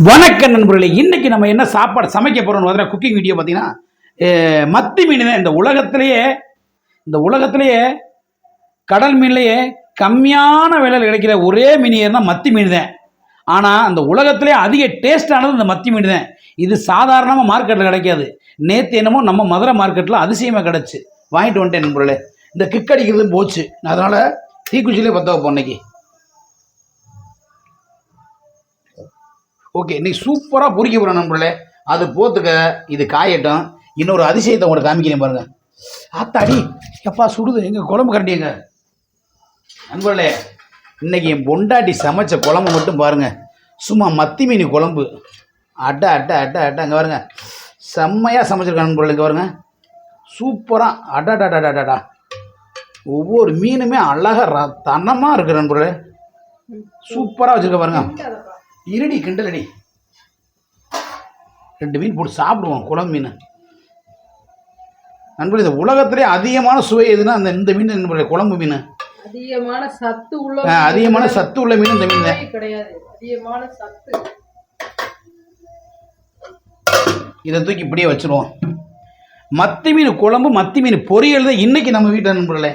வணக்க நண்பர்களே இன்னைக்கு நம்ம என்ன சாப்பாடு சமைக்க போறோம்னு பார்த்தீங்கன்னா குக்கிங் வீடியோ பார்த்தீங்கன்னா மத்தி மீன் தான் இந்த உலகத்திலேயே இந்த உலகத்திலேயே கடல் மீன்லேயே கம்மியான விலையில் கிடைக்கிற ஒரே மீன் ஏன்னா மத்தி மீன் தான் ஆனால் அந்த உலகத்திலே அதிக டேஸ்டானது இந்த மத்தி மீன் தான் இது சாதாரணமாக மார்க்கெட்டில் கிடைக்காது. நேற்று என்னமோ நம்ம மதுரை மார்க்கெட்டில் அதிசயமாக கிடச்சி. வாங்கிட்டு வந்துட்டேன் நண்பர்களே. இந்த கிக் அடிக்கிறதும் போச்சு. அதனால் தீக்குச்சிலே பற்ற வைப்போம் இன்னைக்கு. ஓகே நீ சூப்பராக பொரிக்க போகிற நண்பர்களே. அது போத்துக்க இது காயட்டும். இன்னொரு அதிசயத்தை உங்களை காமிக்கிறேன் பாருங்க. ஆத்தாடி எப்பா சுடுது? எங்கள் குழம்பு கரண்டிங்க நண்பர்களே இன்னைக்கு என் பொண்டாட்டி சமைச்ச குழம்பு மட்டும் பாருங்க. சும்மா மத்தி மீன் குழம்பு. அட்டை அட்டை அட்டை அட்டை அங்கே பாருங்க. செம்மையாக சமைச்சிருக்கேன் நண்பர்கள் இங்கே பாருங்க. சூப்பராக அடாடாடாடாடா ஒவ்வொரு மீனுமே அழகாக ர தனமாக இருக்குது நண்பர்களே. சூப்பராக வச்சுருக்க பாருங்க. இருடி கிண்டலடி. ரெண்டு மீன் போட்டு சாப்பிடுவோம் குளம் மீன். நண்பர்களே இந்த உலகத்திலே அதிகமான சுவை எதுனா அந்த இந்த மீன் நண்பர்களே குழம்பு மீன். அதிகமான சத்து உள்ள அதிகமான சத்து உள்ள மீன் இந்த மீன். கிடையாது. அதிகமான சத்து. இதை தூக்கி இப்படியே வச்சிருவோம். மத்தி மீன் குழம்பு மத்தி மீன் பொரியல் தான் இன்னைக்கு நம்ம வீட்டில் நண்பர்களே.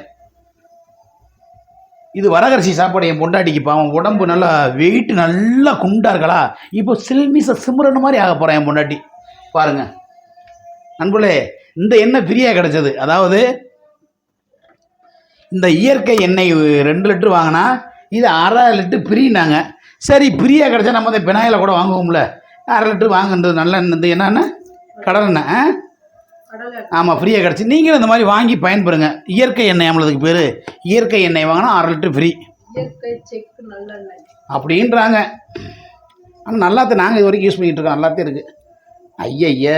இது வரகரிசி சாப்பாடு என் பொண்டாட்டிக்கு பாவம் உடம்பு நல்லா வெயிட் நல்லா குண்டா இருக்கலாம் இப்போ சில்மிச சிம்ரன் மாதிரி ஆக போகிறேன் என் பொண்டாட்டி. பாருங்க. நண்பர்களே இந்த எண்ணெய் ஃப்ரீயாக கிடைச்சது. அதாவது இந்த இயற்கை எண்ணெய் ரெண்டு லிட்டர் வாங்கினா இது அரை லிட்டர் ஃப்ரீனாங்க சரி ஃப்ரீயாக கிடச்சா நம்ம இந்த பினாயில் கூட வாங்குவோம்ல. அரை லிட்டர் வாங்குன்றது நல்ல எண்ணெய். என்னென்ன? கடலெண்ணெய் ஆ? ஆமாம் ஃப்ரீயாக கிடச்சி. நீங்களும் இந்த மாதிரி வாங்கி பயன்பெறுங்க இயற்கை எண்ணெய் நம்மளுக்கு பேர். இயற்கை எண்ணெய் வாங்கினா அரை லிட்டர் ஃப்ரீ அப்படின்றாங்க. ஆனால் நல்லாத்த நாங்கள் இது வரைக்கும் யூஸ் பண்ணிகிட்டு இருக்கோம். நல்லாத்தே இருக்குது ஐயய்ய.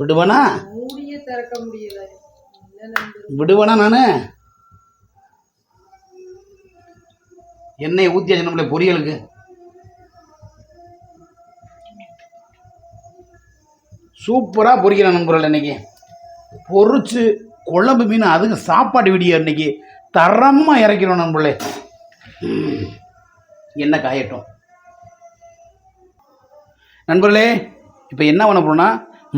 விடுவேனா? விடுவேனா நான்? எண்ணெயை ஊற்றியாச்சு நம்மளே பொரியலுக்கு சூப்பராக பொரிக்கிறேன் நண்பர்கள் இன்னைக்கு. பொறிச்சு குழம்பு மீன் அதுக்கு சாப்பாடு வீடியோ இன்னைக்கு. தரமாக இறக்கிறோம் நண்பர்களே என்ன காயட்டும். நண்பர்களே இப்போ என்ன பண்ண போகிறோம்னா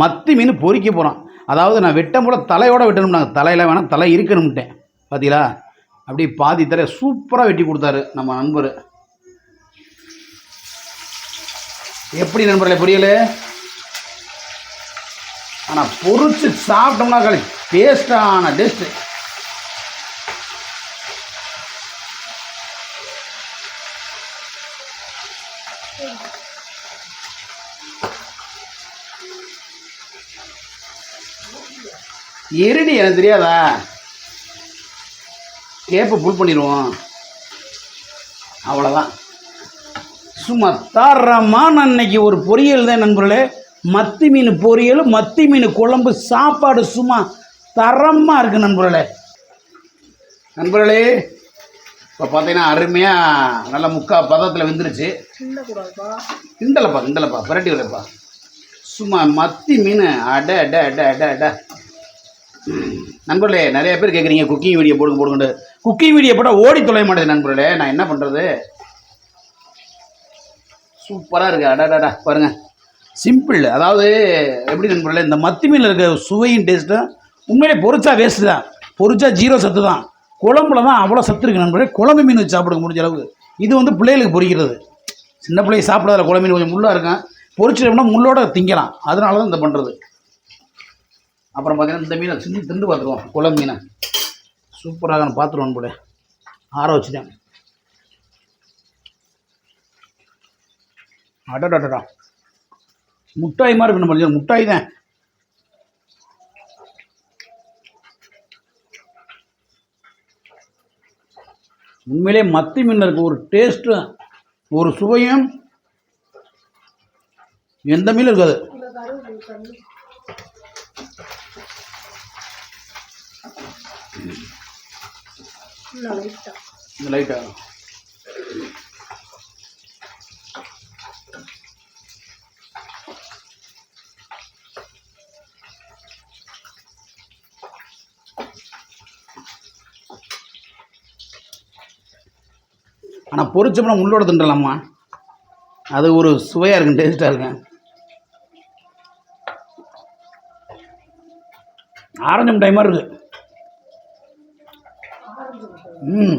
மத்தி மீன் பொறிக்க போகிறோம் அதாவது நான் வெட்டம் போல தலையோட வெட்டணும்னாங்க. தலையில் வேணால் தலை இருக்கணும்ட்டேன். பார்த்தீங்களா அப்படியே பாதி தலை சூப்பராக வெட்டி கொடுத்தாரு நம்ம நண்பர். எப்படி நண்பர்களே புரியல? ஆனால் பொறிச்சு சாப்பிட்டோம்னா களி டேஸ்டான டேஸ்ட்டு எருடி எனக்கு தெரியாதா? கேப்பை புல் பண்ணிடுவோம். அவ்வளோதான் சும்மா தரமான அன்னைக்கு ஒரு பொரியல் தான் நண்பர்களே. மத்தி மீன் பொரியல் மத்தி மீன் குழம்பு சாப்பாடு சும்மா தரமாக இருக்கு நண்பர்களே. நண்பர்களே இப்போ பார்த்தீங்கன்னா அருமையாக நல்ல முக்கா பதத்தில் வெந்துருச்சு. கிண்டலப்பா கிண்டலப்பா பிரட்டி விடப்பா சும்மா மத்தி மீன் அட அட அட அட அட. நண்பர்களே நிறைய பேர் கேட்குறீங்க குக்கிங் வீடியோ போடுங்க போடுங்க குக்கிங் வீடியோ போட்டால் ஓடி தொலைய மாட்டேது நண்பர்களே. நான் என்ன பண்ணுறது சூப்பராக இருக்குது அடாடாடா பாருங்க. சிம்பிள் அதாவது எப்படி நண்பர்களே இந்த மத்தி மீனில் இருக்க சுவையும் டேஸ்ட்டும் உண்மையிலே பொரிச்சா வேஸ்ட்டு தான். பொரிச்சா ஜீரோ சத்து தான். குழம்புல தான் அவ்வளோ சத்து இருக்குது நண்பர்களே. குழம்பு மீன் வச்சு சாப்பிடுங்க முடிஞ்ச அளவுக்கு. இது வந்து பிள்ளைகளுக்கு பொரிக்கிறது சின்ன பிள்ளைங்க சாப்பிடாத குழம்பு மீன் கொஞ்சம் முள்ளாக இருக்கும். பொறிச்சிட்டோம்னா முள்ளோட திங்கலாம். அதனால தான் இந்த பண்ணுறது அப்புறம் பார்த்தீங்கன்னா இந்த மீனை செஞ்சு திண்டு பார்த்துருவோம் குழம்பு மீனை. சூப்பராக நான் பார்த்துருவேன் போல ஆற வச்சுட்டேன். அடடாடா முட்டாய் மாதிரி இருக்கு நம்ம முட்டாய் தான். உண்மையிலே மத்தி மீன் இருக்குது ஒரு டேஸ்ட்டும் ஒரு சுவையும் எந்த மீன் இருக்காது. இந்த லைட்டா லைட்டாக ஆனால் பொறிச்சோம்னா உள்ளோட தின்றலாமா? அது ஒரு சுவையாக இருக்கும் டேஸ்ட்டாக இருக்கும். ஆரஞ்சு டைமாக இருக்குது ம்?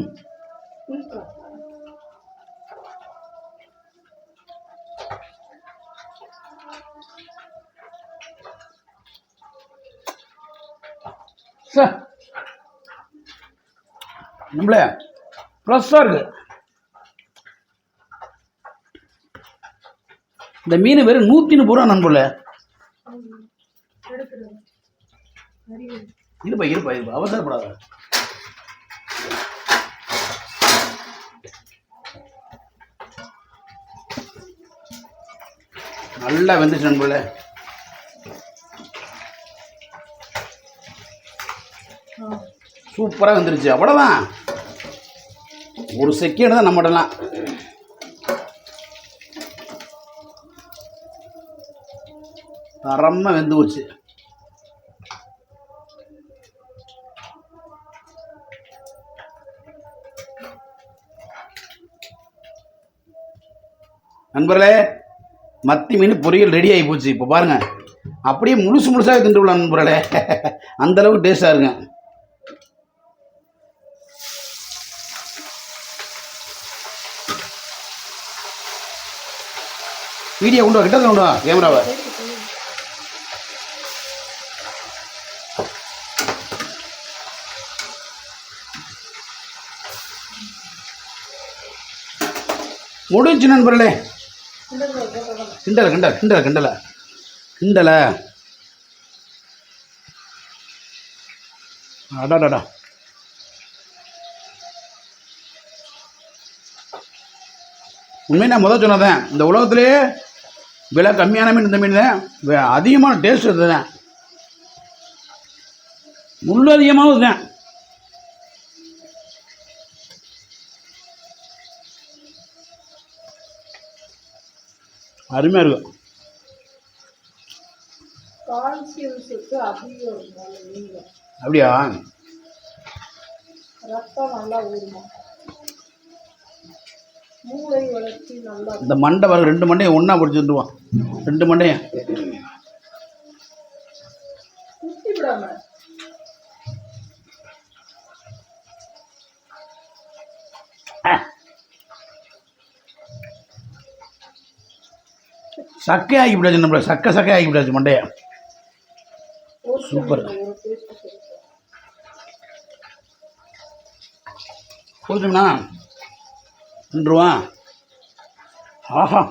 சார் நம்மளே ப்ளஸ்ஸாக இருக்கு. இந்த மீன் வெறும் நூற்றி முப்பது ரூபா அறிவு இருப்பா இருப்பா இருப்பா. அவசரப்படாத. நல்லா வெந்துச்சு நண்பர்களே. சூப்பராக வந்துருச்சு. அவ்வளோதான் ஒரு செகண்ட் தான் நம்மடலாம் தரமாக வெந்து போச்சு. நண்பர்களே மத்தி மீன் பொரியல் ரெடி ஆகி போச்சு. இப்போ பாருங்கள் அப்படியே முழுசு முழுசாக தின்று விடலாம் நண்பர்களே. அந்த அளவுக்கு டேஸ்டாக இருக்குங்க. வீடியோ கொண்டு வா கிட்ட கொண்டு வா கேமராவை முடிஞ்சு நண்பர்களே. கிண்டல கிண்டல கிண்டல கிண்டல. கிண்டல. அடாடாடா உண்மையை நான் முதல் சொன்னதேன் இந்த உலகத்திலேயே விலை கம்மியான மீன் இந்த மீன் தான். அதிகமான டேஸ்ட் இதுதான் முள்ளு அதிகமாகவும் இதுதான் அருமையாக இருக்கும். அப்படியா. இந்த மண்டை வர ரெண்டு மண்டையும் ஒன்றா பிடிச்சிட்டுருவான் ரெண்டு மண்டையும். சக்கை ஆகி விடாச்சு நம்மள. சக்கை சக்கை ஆகி விடாச்சு மண்டைய. சூப்பர். போச்சுங்கண்ணா நின்றுவா. ஆஹா.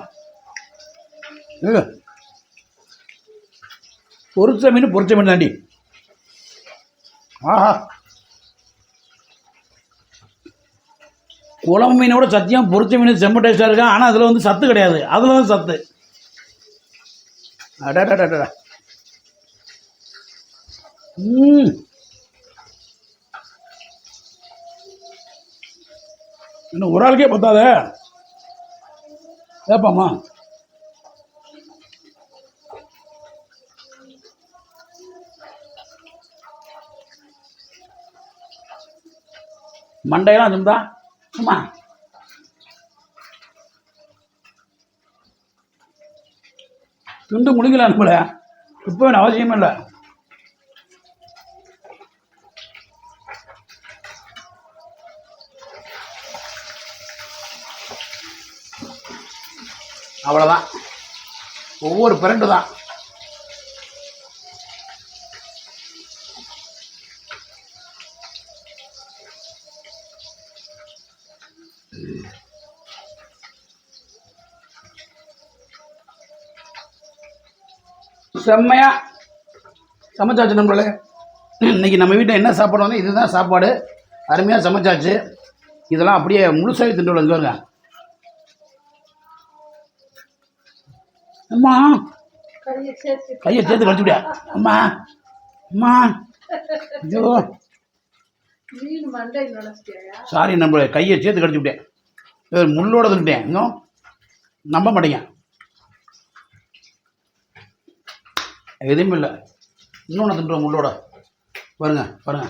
பொரிச்ச மீன் பொரிச்ச மீன் தாண்டி. ஆஹா. குழம்பு மீனோட சத்தியம் பொரிச்ச மீன் செம்ம டேஸ்ட்டாக இருக்கா? ஆனால் அதில் வந்து சத்து கிடையாது. அதில் தான் சத்து. அடடடடா ம் இன்னும் ஒரு ஆளுக்கே பத்தாதே ஏப்பாம்மா மண்டையெல்லாம் இருந்தா சும்மா துண்டு முடிக்கல அனுப்பல இப்போ வேணும் அவசியமே இல்லை. அவ்வளோதான் ஒவ்வொரு பிரண்டு தான் செம்மையா சமைச்சாச்சு நம்மளே. இன்னைக்கு நம்ம வீட்டில் என்ன சாப்பாடு வந்து இதுதான் சாப்பாடு. அருமையாக சமைச்சாச்சு. இதெல்லாம் அப்படியே முழுசாகி திண்டு வந்துருங்க அம்மா. கையை சேர்த்து கையை சேர்த்து கழிச்சு விடியா அம்மா. அம்மா. ஐயோ. சாரி நம்ம கையை சேர்த்து கடிச்சு விட்டேன். முள்ளோட தின்ட்டேன் இன்னும் நம்ப மாட்டேங்க. எதுவுமே இல்லை. இன்னொன்று தின்றோம் உள்ளோட பாருங்க பாருங்க.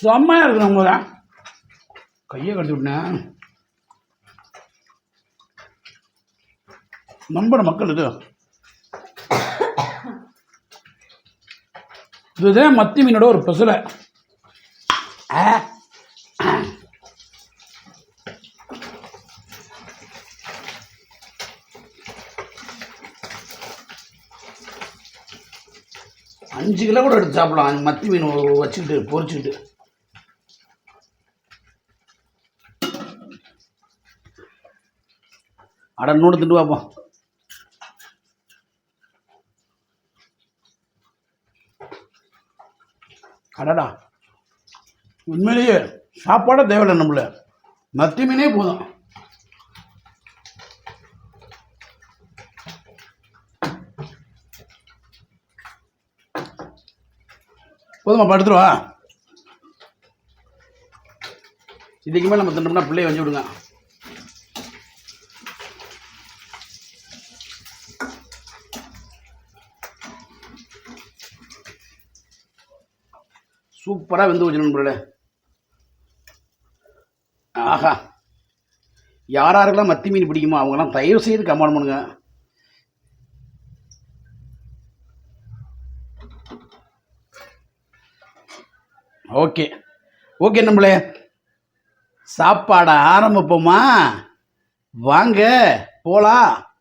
செம்மையாக இருக்குது நம்ம தான் கையை கட்டி விட்டேன். நம்புற மக்கள் இது. இதுதான் மத்தி மீனோட ஒரு பெசலை. அஞ்சு கிலோ கூட எடுத்து சாப்பிடலாம். மத்தி மீன் வச்சுக்கிட்டு பொறிச்சுக்கிட்டு அட நோடு திட்டு பார்ப்போம் அடடா. உண்மையிலேயே சாப்பாடே தேவையில்லை நம்மள. மத்தி மீனே போதும். போதுமா படுத்துருவா இதுக்கு மேலே நம்ம தின்னோம்னா பிள்ளைய வச்சு விடுங்க. சூப்பராக வெந்து வச்சு நண்பர்களே ஆஹா. யார் மத்தி மீன் பிடிக்குமோ அவங்கெல்லாம் தயவு செய்து கமெண்ட் பண்ணுங்க. ஓகே. ஓகே நம்மளே. சாப்பாடை ஆரம்பிப்போமா? வாங்க போலாம்.